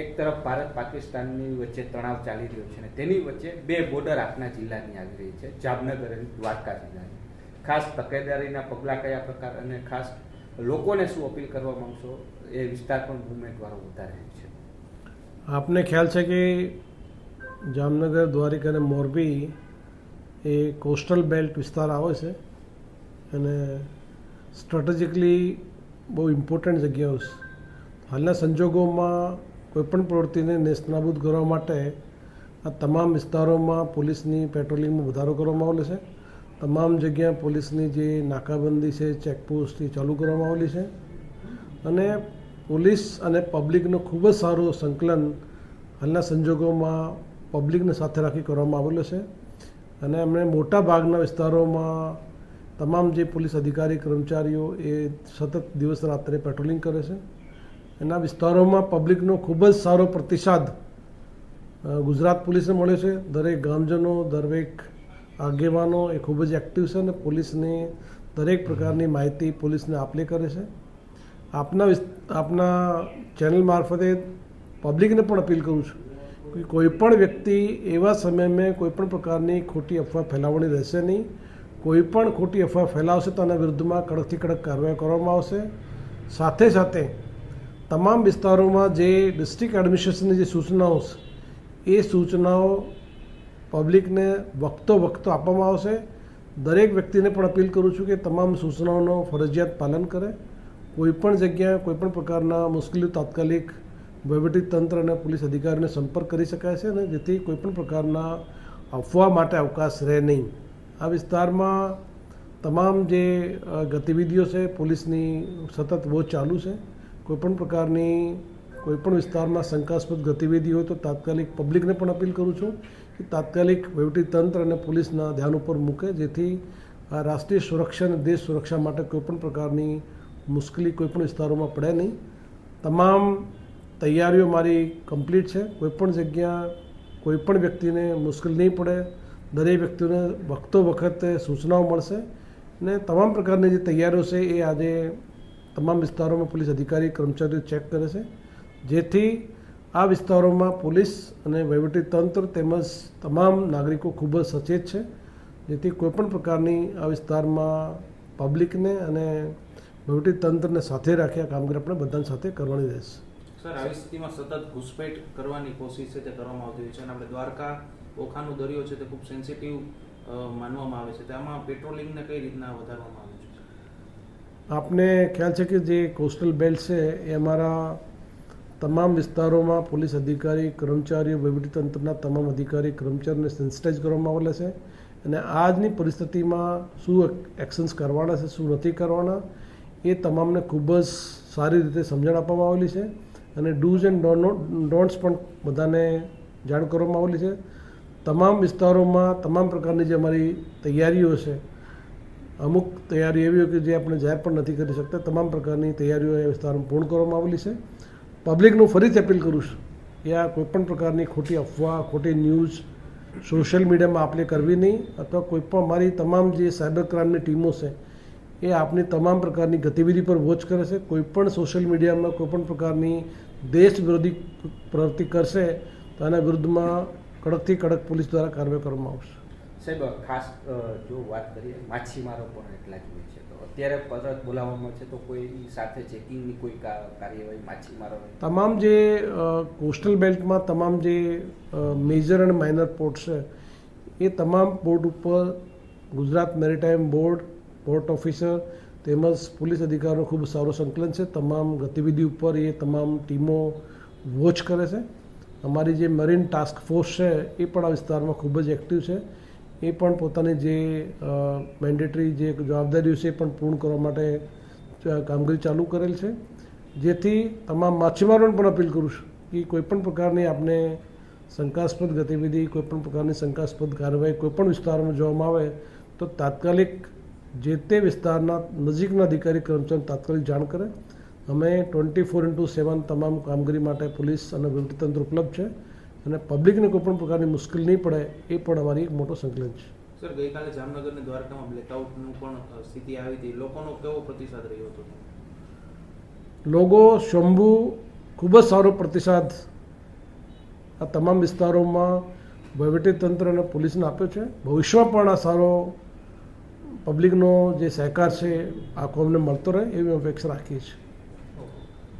એક તરફ ભારત પાકિસ્તાનની વચ્ચે તણાવ ચાલી રહ્યો છે અને તેની વચ્ચે બે બોર્ડર આપના જિલ્લાની આવી રહી છે, જામનગર અને દ્વારકા જિલ્લાની. ખાસ તકેદારીના પગલાં કયા પ્રકાર અને ખાસ લોકોને શું અપીલ કરવા માંગશો એ વિસ્તાર પણ મુવમેન્ટ વાળો વધારે છે. આપને ખ્યાલ છે કે જામનગર, દ્વારિકા અને મોરબી એ કોસ્ટલ બેલ્ટ વિસ્તાર આવે છે અને સ્ટ્રેટેજિકલી બહુ ઇમ્પોર્ટન્ટ જગ્યાઓ છે. હાલના સંજોગોમાં કોઈપણ પ્રવૃત્તિને નેસ્તનાબૂદ કરવા માટે આ તમામ વિસ્તારોમાં પોલીસની પેટ્રોલિંગમાં વધારો કરવામાં આવેલો છે. તમામ જગ્યા પોલીસની જે નાકાબંધી છે ચેકપોસ્ટ એ ચાલુ કરવામાં આવેલી છે. અને પોલીસ અને પબ્લિકનું ખૂબ જ સારું સંકલન હાલના સંજોગોમાં પબ્લિકને સાથે રાખી કરવામાં આવેલો છે. અને એમણે મોટા ભાગના વિસ્તારોમાં તમામ જે પોલીસ અધિકારી, કર્મચારીઓ એ સતત દિવસ રાત્રે પેટ્રોલિંગ કરે છે. એના વિસ્તારોમાં પબ્લિકનો ખૂબ જ સારો પ્રતિસાદ ગુજરાત પોલીસને મળ્યો છે. દરેક ગામજનો, દરેક આગેવાનો એ ખૂબ જ એક્ટિવ છે અને પોલીસની દરેક પ્રકારની માહિતી પોલીસને આપલે કરે છે. આપના આપના ચેનલ મારફતે પબ્લિકને પણ અપીલ કરું છું કે કોઈ પણ વ્યક્તિ એવા સમયમાં કોઈપણ પ્રકારની ખોટી અફવા ફેલાવવાની રહેશે નહીં. કોઈપણ ખોટી અફવા ફેલાવશે તો એના વિરુદ્ધમાં કડકથી કડક કાર્યવાહી કરવામાં આવશે. સાથે સાથે તમામ વિસ્તારોમાં જે ડિસ્ટ્રિક્ટ એડમિનિસ્ટ્રેશનની જે સૂચનાઓ છે, એ સૂચનાઓ પબ્લિકને વખતો વખતો આપવામાં આવશે. દરેક વ્યક્તિને પણ અપીલ કરું છું કે તમામ સૂચનાઓનો ફરજિયાત પાલન કરે. કોઈપણ જગ્યાએ કોઈપણ પ્રકારના મુશ્કેલીઓ તાત્કાલિક તંત્ર અને પોલીસ અધિકારીને સંપર્ક કરી શકાય છે અને જેથી કોઈપણ પ્રકારના અફવા માટે અવકાશ રહે નહીં. આ વિસ્તારમાં તમામ જે ગતિવિધિઓ છે, પોલીસની સતત વોચ ચાલુ છે. કોઈપણ પ્રકારની કોઈપણ વિસ્તારમાં શંકાસ્પદ ગતિવિધિ હોય તો તાત્કાલિક પબ્લિકને પણ અપીલ કરું છું કે તાત્કાલિક તંત્ર અને પોલીસના ધ્યાન ઉપર મૂકે, જેથી આ રાષ્ટ્રીય સુરક્ષા અને દેશ સુરક્ષા માટે કોઈપણ પ્રકારની મુશ્કેલી કોઈપણ વિસ્તારોમાં પડે નહીં. તમામ તૈયારીઓ મારી કમ્પ્લીટ છે. કોઈપણ જગ્યા કોઈપણ વ્યક્તિને મુશ્કેલ નહીં પડે. દરેક વ્યક્તિને વખતો વખતે સૂચનાઓ મળશે. ને તમામ પ્રકારની જે તૈયારીઓ છે એ આજે તમામ વિસ્તારોમાં પોલીસ અધિકારી, કર્મચારીઓ ચેક કરે છે. જેથી આ વિસ્તારોમાં પોલીસ અને તંત્ર તેમજ તમામ નાગરિકો ખૂબ જ સચેત છે. જેથી કોઈપણ પ્રકારની આ વિસ્તારમાં પબ્લિકને અને તંત્રને સાથે રાખી આ કામગીરી આપણે બધાની સાથે કરવાની રહેશે. સર, આવી સ્થિતિમાં સતત ઘૂસપેઠ કરવાની કોશિશ છે તે કરવામાં આવતી હોય છે અને આપણે દ્વારકા ઓખાનો દરિયો છે તે ખૂબ સેન્સિટિવ માનવામાં આવે છે. તેમાં પેટ્રોલિંગને કઈ રીતના વધારવામાં આવે? છે આપને ખ્યાલ છે કે જે કોસ્ટલ બેલ્ટ છે, એ અમારા તમામ વિસ્તારોમાં પોલીસ અધિકારી, કર્મચારીઓ, વહીવટીતંત્રના તમામ અધિકારી, કર્મચારીઓને સેન્સિટાઇઝ કરવામાં આવેલા છે અને આજની પરિસ્થિતિમાં શું એક્શન્સ કરવાના છે, શું નથી કરવાના, એ તમામને ખૂબ જ સારી રીતે સમજણ આપવામાં આવેલી છે અને ડૂઝ એન્ડ ડોન્ટ્સ પણ બધાને જાણ કરવામાં આવેલી છે. તમામ વિસ્તારોમાં તમામ પ્રકારની જે અમારી તૈયારીઓ છે અમુક તૈયારી એવી કે જે આપણે જાહેર પણ નથી કરી શકતા. તમામ પ્રકારની તૈયારીઓ એ વિસ્તારમાં પૂર્ણ કરવામાં આવેલી છે. પબ્લિકનું ફરીથી અપીલ કરું છું કે આ કોઈપણ પ્રકારની ખોટી અફવા, ખોટી ન્યૂઝ સોશિયલ મીડિયામાં આપણે કરવી નહીં અથવા કોઈપણ અમારી તમામ જે સાયબર ક્રાઇમની ટીમો છે એ આપની તમામ પ્રકારની ગતિવિધિ પર વોચ કરે છે. કોઈપણ સોશિયલ મીડિયામાં કોઈપણ પ્રકારની દેશ વિરોધી પ્રવૃત્તિ કરશે તો એના વિરુદ્ધમાં કડકથી કડક પોલીસ દ્વારા કાર્યવાહી કરવામાં આવશે. સાહેબ ખાસ જો વાત કરીએ, માછીમારો પણ એટલા જ હોય છે. તો અત્યારે પરત બોલાવવામાં છે તો કોઈ સાથે ચેકિંગની કોઈ કાર્યવાહી માછીમારો તમામ જે કોસ્ટલ બેલ્ટમાં તમામ જે મેજર અને માઇનર પોર્ટ છે, એ તમામ પોર્ટ ઉપર Gujarat Maritime Board, port officer તેમજ પોલીસ અધિકારીનું ખૂબ સારું સંકલન છે. તમામ ગતિવિધિ ઉપર એ તમામ ટીમો વોચ કરે છે. અમારી જે મરીન ટાસ્ક ફોર્સ છે, એ પણ આ વિસ્તારમાં ખૂબ જ એક્ટિવ છે. એ પણ પોતાની જે મેન્ડેટરી જે જવાબદારીઓ છે એ પણ પૂર્ણ કરવા માટે કામગીરી ચાલુ કરેલ છે. જેથી તમામ માછીમારોને પણ અપીલ કરું છું કે કોઈપણ પ્રકારની આપને શંકાસ્પદ ગતિવિધિ કોઈપણ પ્રકારની શંકાસ્પદ કાર્યવાહી કોઈપણ વિસ્તારમાં જોવામાં આવે, તો તાત્કાલિક જે તે વિસ્તારના નજીકના અધિકારી કર્મચારી તાત્કાલિક જાણ કરે. અમે ટ્વેન્ટી ફોર ઇન્ટુ સેવન તમામ કામગીરી માટે પોલીસ અને વહીવટીતંત્ર ઉપલબ્ધ છે. અને પબ્લિકને કોઈ પણ પ્રકારની મુશ્કેલ નહીં પડે એ પણ અમારી એક મોટો સંકલન છે. સર ગઈકાલે જામનગર અને દ્વારકામાં બ્લેકઆઉટનું પણ સ્થિતિ આવી હતી. લોકોનો કેવો પ્રતિસાદ રહ્યો હતો? લોકો શંભુ ખૂબ જ સારો પ્રતિસાદ આ તમામ વિસ્તારોમાં વહીવટીતંત્ર અને પોલીસને આપ્યો છે. ભવિષ્યમાં પણ આ સારો પબ્લિકનો જે સહકાર છે આખો અમને મળતો રહે એવી અપેક્ષા રાખીએ છીએ.